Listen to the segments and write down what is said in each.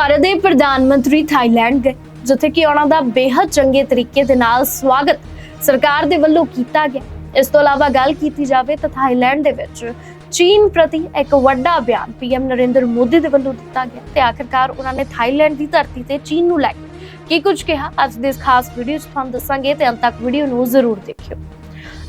ਭਾਰਤ ਦੇ ਪ੍ਰਧਾਨ ਮੰਤਰੀ ਥਾਈਲੈਂਡ ਗਏ, ਜਿੱਥੇ ਕਿ ਉਹਨਾਂ ਦਾ ਬੇहद ਚੰਗੇ ਤਰੀਕੇ ਦੇ ਨਾਲ ਸਵਾਗਤ ਸਰਕਾਰ ਦੇ ਵੱਲੋਂ ਕੀਤਾ ਗਿਆ। ਇਸ ਤੋਂ ਇਲਾਵਾ ਗੱਲ ਕੀਤੀ ਜਾਵੇ ਤਾਂ ਥਾਈਲੈਂਡ ਦੇ ਵਿੱਚ ਚੀਨ ਪ੍ਰਤੀ ਇੱਕ ਵੱਡਾ ਬਿਆਨ ਪੀਐਮ ਨਰਿੰਦਰ ਮੋਦੀ ਦੇ ਵੱਲੋਂ ਦਿੱਤਾ ਗਿਆ ਤੇ ਆਖਰਕਾਰ ਉਹਨਾਂ ਨੇ ਥਾਈਲੈਂਡ ਦੀ ਧਰਤੀ ਤੇ ਚੀਨ ਨੂੰ ਲੈ ਕੇ ਕੀ ਕੁਝ ਕਿਹਾ। ਅੱਜ ਦੇ ਇਸ ਖਾਸ ਵੀਡੀਓ 'ਚ ਤੁਹਾਨੂੰ ਦੱਸਾਂਗੇ ਤੇ ਅੰਤ ਤੱਕ ਵੀਡੀਓ ਨੂੰ ਜ਼ਰੂਰ ਦੇਖਿਓ।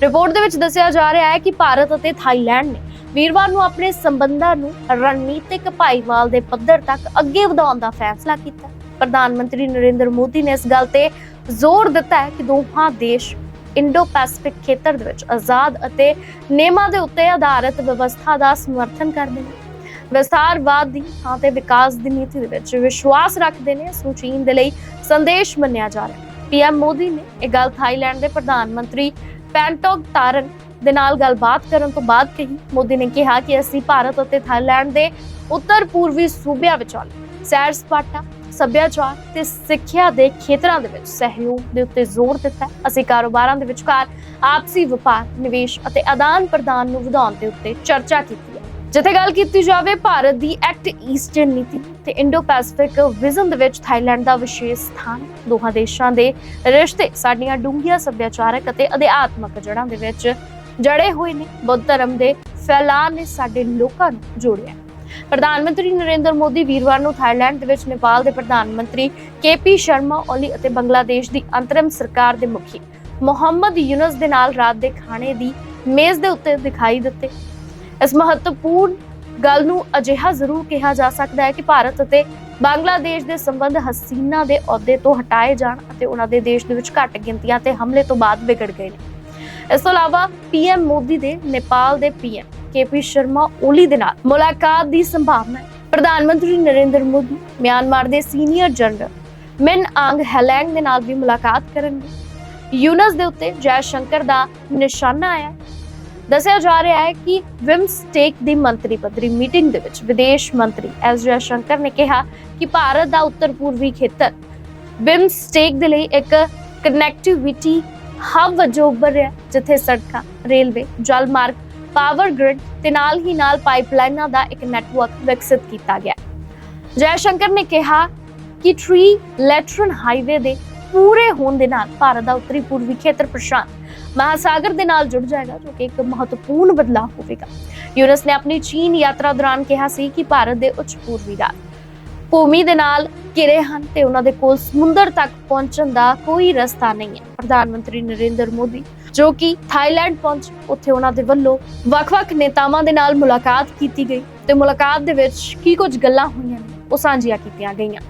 ਰਿਪੋਰਟ ਦੇ ਵਿੱਚ ਦੱਸਿਆ ਜਾ ਰਿਹਾ ਹੈ ਕਿ ਭਾਰਤ ਅਤੇ ਥਾਈਲੈਂਡ ਨੇ ਵੀਰਵਾਰ ਨੂੰ ਆਪਣੇ ਸੰਬੰਧਾਂ ਨੂੰ ਰਣਨੀਤਿਕ ਭਾਈਵਾਲ ਦੇ ਪੱਧਰ ਤੱਕ ਅੱਗੇ ਵਧਾਉਣ ਦਾ ਫੈਸਲਾ ਕੀਤਾ। ਪ੍ਰਧਾਨ ਮੰਤਰੀ ਨਰਿੰਦਰ ਮੋਦੀ ਨੇ ਇਸ ਗੱਲ ਤੇ ਜ਼ੋਰ ਦਿੱਤਾ ਹੈ ਕਿ ਦੋਹਾਂ ਦੇਸ਼ ਇੰਡੋ ਪੈਸਿਫਿਕ ਖੇਤਰ ਦੇ ਵਿੱਚ ਆਜ਼ਾਦ ਅਤੇ ਨਿਯਮਾਂ ਦੇ ਉੱਤੇ ਆਧਾਰਿਤ ਵਿਵਸਥਾ ਦਾ ਸਮਰਥਨ ਕਰਦੇ ਨੇ। ਵਿਸਥਾਰਵਾਦ ਦੀ ਥਾਂ ਤੇ ਵਿਕਾਸ ਦੀ ਨੀਤੀ ਦੇ ਵਿੱਚ ਵਿਸ਼ਵਾਸ ਰੱਖਦੇ ਨੇ, ਇਸ ਨੂੰ ਚੀਨ ਦੇ ਲਈ ਸੰਦੇਸ਼ ਮੰਨਿਆ ਜਾ ਰਿਹਾ ਹੈ। ਪੀਐਮ ਮੋਦੀ ਨੇ ਇਹ ਗੱਲ ਥਾਈਲੈਂਡ ਦੇ ਪ੍ਰਧਾਨ ਮੰਤਰੀ ਪੈਂਟੋਕ ਤਾਰਨ ਦੇ ਨਾਲ ਗੱਲਬਾਤ ਕਰਨ ਤੋਂ ਬਾਅਦ ਕਹੀ, ਮੋਦੀ ਨੇ ਕਿਹਾ ਕਿ ਅਸੀਂ ਭਾਰਤ ਅਤੇ ਥਾਈਲੈਂਡ ਦੇ ਉੱਤਰ ਪੂਰਬੀ ਸੂਬਿਆਂ ਵਿਚਾਲੇ ਸੈਰ ਸਪਾਟਾ, ਸੱਭਿਆਚਾਰ ਤੇ ਸਿੱਖਿਆ ਦੇ ਖੇਤਰਾਂ ਦੇ ਵਿੱਚ ਸਹਿਯੋਗ ਦੇ ਉੱਤੇ ਜ਼ੋਰ ਦਿੱਤਾ ਅਸੀਂ ਕਾਰੋਬਾਰਾਂ ਦੇ ਵਿਚਕਾਰ ਆਪਸੀ ਵਪਾਰ, ਨਿਵੇਸ਼ ਅਤੇ ਆਦਾਨ ਪ੍ਰਦਾਨ ਨੂੰ ਵਧਾਉਣ ਦੇ ਉੱਤੇ ਚਰਚਾ ਕੀਤੀ ਹੈ। ਜਿੱਥੇ ਗੱਲ ਕੀਤੀ ਜਾਵੇ, ਭਾਰਤ ਦੀ ਐਕਟ ਈਸਟਰਨ ਨੀਤੀ ਤੇ ਇੰਡੋ ਪੈਸਿਫਿਕ ਵਿਜ਼ਨ ਦੇ ਵਿੱਚ ਥਾਈਲੈਂਡ ਦਾ ਵਿਸ਼ੇਸ਼ ਸਥਾਨ ਦੋਹਾਂ ਦੇਸ਼ਾਂ ਦੇ ਰਿਸ਼ਤੇ, ਸਾਡੀਆਂ ਡੂੰਘੀਆਂ ਸੱਭਿਆਚਾਰਕ ਅਤੇ ਅਧਿਆਤਮਕ ਜੜ੍ਹਾਂ ਦੇ ਵਿੱਚ ਜੜੇ ਹੋਏ ਨੇ, ਬੁੱਧ ਧਰਮ ਦੇ ਫੈਲਾਅ ਨੇ ਸਾਡੇ ਲੋਕਾਂ ਨੂੰ ਜੋੜਿਆ। ਪ੍ਰਧਾਨ ਮੰਤਰੀ ਨਰਿੰਦਰ ਮੋਦੀ ਵੀਰਵਾਰ ਨੂੰ ਥਾਈਲੈਂਡ ਦੇ ਵਿੱਚ ਨੇਪਾਲ ਦੇ ਪ੍ਰਧਾਨ ਮੰਤਰੀ ਕੇਪੀ ਸ਼ਰਮਾ ਓਲੀ ਅਤੇ ਬੰਗਲਾਦੇਸ਼ ਦੀ ਅੰਤਰਿਮ ਸਰਕਾਰ ਦੇ ਮੁਖੀ ਮੁਹੰਮਦ ਯੂਨਸ ਦੇ ਨਾਲ ਰਾਤ ਦੇ ਖਾਣੇ ਦੀ ਮੇਜ਼ ਦੇ ਉੱਤੇ ਦਿਖਾਈ ਦਿੱਤੇ। ਇਸ ਮਹੱਤਵਪੂਰਨ ਗੱਲ ਨੂੰ ਅਜਿਹਾ ਜ਼ਰੂਰ ਕਿਹਾ ਜਾ ਸਕਦਾ ਹੈ ਕਿ ਭਾਰਤ ਅਤੇ ਬੰਗਲਾਦੇਸ਼ ਦੇ ਸੰਬੰਧ ਹਸੀਨਾ ਦੇ ਅਹੁਦੇ ਤੋਂ ਹਟਾਏ ਜਾਣ ਅਤੇ ਉਹਨਾਂ ਦੇ ਦੇਸ਼ ਦੇ ਵਿੱਚ ਘੱਟ ਗਿਣਤੀਆਂ ਤੇ ਹਮਲੇ ਤੋਂ ਬਾਅਦ ਵਿਗੜ ਗਏ ਨੇ। ਇਸ ਤੋਂ ਇਲਾਵਾ ਪੀਐਮ ਮੋਦੀ ਦੇ ਨੇਪਾਲ ਦੇ ਪੀਐਮ ਕੇਪੀ ਸ਼ਰਮਾ ਓਲੀ ਦੇ ਨਾਲ ਮੁਲਾਕਾਤ ਦੀ ਸੰਭਾਵਨਾ ਹੈ। ਪ੍ਰਧਾਨ ਮੰਤਰੀ ਨਰਿੰਦਰ ਮੋਦੀ, ਮਿਆਂਮਾਰ ਦੇ senior general Min Aung Hlaing ਦੇ ਨਾਲ ਵੀ ਮੁਲਾਕਾਤ ਕਰਨਗੇ। ਯੂਨਸ ਦੇ ਉੱਤੇ ਜੈ ਸ਼ੰਕਰ ਦਾ ਨਿਸ਼ਾਨਾ ਆਇਆ ਦੱਸਿਆ ਜਾ ਰਿਹਾ ਹੈ ਕਿ ਵਿਮਸਟੇਕ ਦੀ ਮੰਤਰੀ ਪੱਧਰੀ ਮੀਟਿੰਗ ਦੇ ਵਿੱਚ ਵਿਦੇਸ਼ ਮੰਤਰੀ ਐਸ ਜੈ ਸ਼ੰਕਰ ਨੇ ਕਿਹਾ ਕਿ ਭਾਰਤ ਦਾ ਉੱਤਰ ਪੂਰਬੀ ਖੇਤਰ ਵਿਮਸਟੇਕ ਦੇ ਲਈ ਇੱਕ ਕਨੈਕਟੀਵਿਟੀ ਹਬ ਵਜੋਂ ਉੱਭਰ ਰਿਹਾ ਜਿੱਥੇ ਸੜਕਾਂ, ਰੇਲਵੇ, ਜਲ ਮਾਰਗ ਪਾਵਰ ਗ੍ਰਿਡ ਤੇ ਨਾਲ ਹੀ ਨਾਲ ਪਾਈਪਲਾਈਨਾਂ ਦਾ ਇੱਕ ਨੈਟਵਰਕ ਵਿਕਸਿਤ ਕੀਤਾ ਗਿਆ। ਜੈ ਸ਼ੰਕਰ ਨੇ ਕਿਹਾ ਕਿ ਟ੍ਰੀ ਲੈਟਰਨ ਹਾਈਵੇ ਦੇ ਪੂਰੇ ਹੋਣ ਦੇ ਨਾਲ ਭਾਰਤ ਦਾ ਉੱਤਰੀ ਪੂਰਬੀ ਖੇਤਰ ਪ੍ਰਸ਼ਾਂਤ ਮਹਾਸਾਗਰ ਦੇ ਨਾਲ ਜੁੜ ਜਾਏਗਾ, ਜੋ ਕਿ ਇੱਕ ਮਹੱਤਵਪੂਰਨ ਬਦਲਾਅ ਹੋਵੇਗਾ। ਯੂਨਸ ਨੇ ਆਪਣੀ ਚੀਨ ਯਾਤਰਾ ਦੌਰਾਨ ਕਿਹਾ ਸੀ ਕਿ ਭਾਰਤ ਦੇ ਉੱਚ ਪੂਰਬੀ ਰਾਜ ਭੂਮੀ ਦੇ ਨਾਲ ਘਿਰੇ ਹਨ ਤੇ ਉਹਨਾਂ ਦੇ ਕੋਲ ਸਮੁੰਦਰ ਤੱਕ ਪਹੁੰਚਣ ਦਾ ਕੋਈ ਰਸਤਾ ਨਹੀਂ ਹੈ। ਪ੍ਰਧਾਨ ਮੰਤਰੀ ਨਰਿੰਦਰ ਮੋਦੀ, ਜੋ ਕਿ ਥਾਈਲੈਂਡ ਪਹੁੰਚ ਉੱਥੇ ਉਹਨਾਂ ਦੇ ਵੱਲੋਂ ਵੱਖ-ਵੱਖ ਨੇਤਾਵਾਂ ਦੇ ਨਾਲ ਮੁਲਾਕਾਤ ਕੀਤੀ ਗਈ ਤੇ ਮੁਲਾਕਾਤ ਦੇ ਵਿੱਚ ਕੀ ਕੁਝ ਗੱਲਾਂ ਹੋਈਆਂ ਨੇ, ਉਹ ਸਾਂਝੀਆਂ ਕੀਤੀਆਂ ਗਈਆਂ।